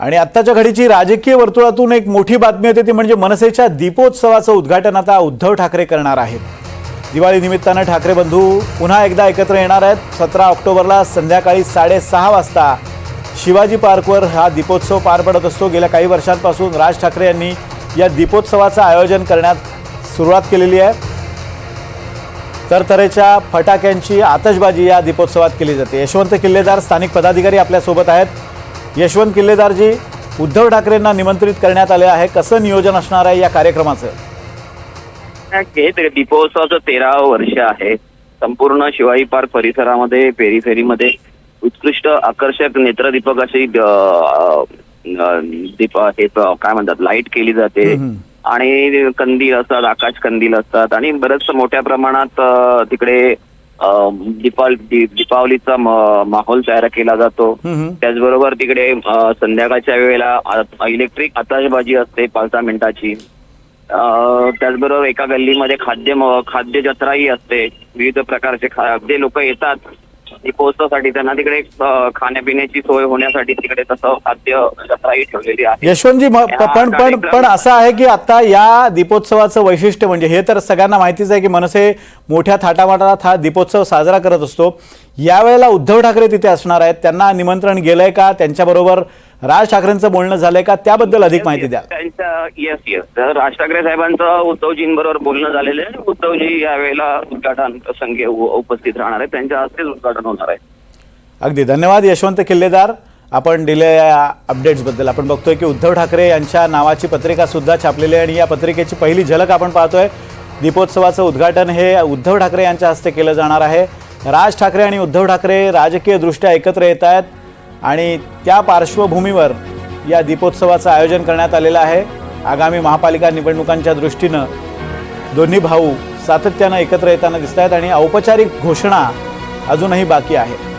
आणि आत्ताच्या घडीची राजकीय वर्तुळातून एक मोठी बातमी होती ती म्हणजे मनसेच्या दीपोत्सवाचं उद्घाटन आता उद्धव ठाकरे करणार आहेत. दिवाळी निमित्तानं ठाकरे बंधू पुन्हा एकदा एकत्र येणार आहेत. सतरा ऑक्टोबरला संध्याकाळी साडेसहा वाजता शिवाजी पार्कवर हा दीपोत्सव पार पडत असतो. गेल्या काही वर्षांपासून राज ठाकरे यांनी या दीपोत्सवाचं आयोजन करण्यात सुरुवात केलेली आहे. तरतरेच्या फटाक्यांची आतषबाजी या दीपोत्सवात केली जाते. यशवंत किल्लेदार स्थानिक पदाधिकारी आपल्यासोबत आहेत. यशवंत किल्लेदारजी उद्धव ठाकरेंना निमंत्रित करण्यात आले आहे. कसं नियोजन असणार आहे या कार्यक्रमाचं? हे दीपोत्सवाचं तेरावं वर्ष आहे. संपूर्ण शिवाजी पार्क परिसरामध्ये पेरीफेरीमध्ये उत्कृष्ट आकर्षक नेत्रदीपक अशी दीप हे काय म्हणतात लाइट केली जाते. आणि कंदील असतात आकाश कंदील असतात. आणि बरंच मोठ्या प्रमाणात तिकडे दीपावलीचा माहोल तयार केला जातो. त्याचबरोबर तिकडे संध्याकाळच्या वेळेला इलेक्ट्रिक आताशबाजी असते पाच सहा मिनिटाची. त्याचबरोबर एका गल्लीमध्ये खाद्य खाद्य जत्राही असते. विविध प्रकारचे खाद्य लोक येतात दीपोत्सवासाठी त्यांना तिकडे खाण्यापिण्याची सोय होण्यासाठी तिकडे तसं खाद्य जत्राही ठेवलेली आहे. यशवंतजी पण पण पण असं आहे की आता या दीपोत्सवाचं वैशिष्ट्य म्हणजे हे तर सगळ्यांना माहितीच आहे की मनसे मोठ्या थाटामाटात हा दीपोत्सव साजरा करत असतो. यावेळेला उद्धव ठाकरे तिथे असणार आहेत. त्यांना निमंत्रण गेलंय का? त्यांच्याबरोबर राज ठाकरेंचं बोलणं झालंय का? त्याबद्दल अधिक माहिती द्या. त्यांच्या येस येस राज ठाकरे साहेबांचं उद्धवजींबरोबर बोलणं झालेलं आहे. उद्धवजी यावेळेला उद्घाटन प्रसंगी उपस्थित राहणार आहे त्यांच्या हस्तेच उद्घाटन होणार आहे. अगदी. धन्यवाद यशवंत किल्लेदार. आपण दिलेल्या अपडेट्सबद्दल आपण बघतोय की उद्धव ठाकरे यांच्या नावाची पत्रिका सुद्धा छापलेली आहे आणि या पत्रिकेची पहिली झलक आपण पाहतोय. दीपोत्सवाचं उद्घाटन हे उद्धव ठाकरे यांच्या हस्ते केलं जाणार आहे. राज ठाकरे आणि उद्धव ठाकरे राजकीयदृष्ट्या एकत्र येत आहेत. आणि त्या पार्श्वभूमीवर या दीपोत्सवाचं आयोजन करण्यात आलेलं आहे. आगामी महापालिका निवडणुकांच्या दृष्टीनं दोन्ही भाऊ सातत्यानं एकत्र येताना दिसत आहेत आणि औपचारिक घोषणा अजूनही बाकी आहे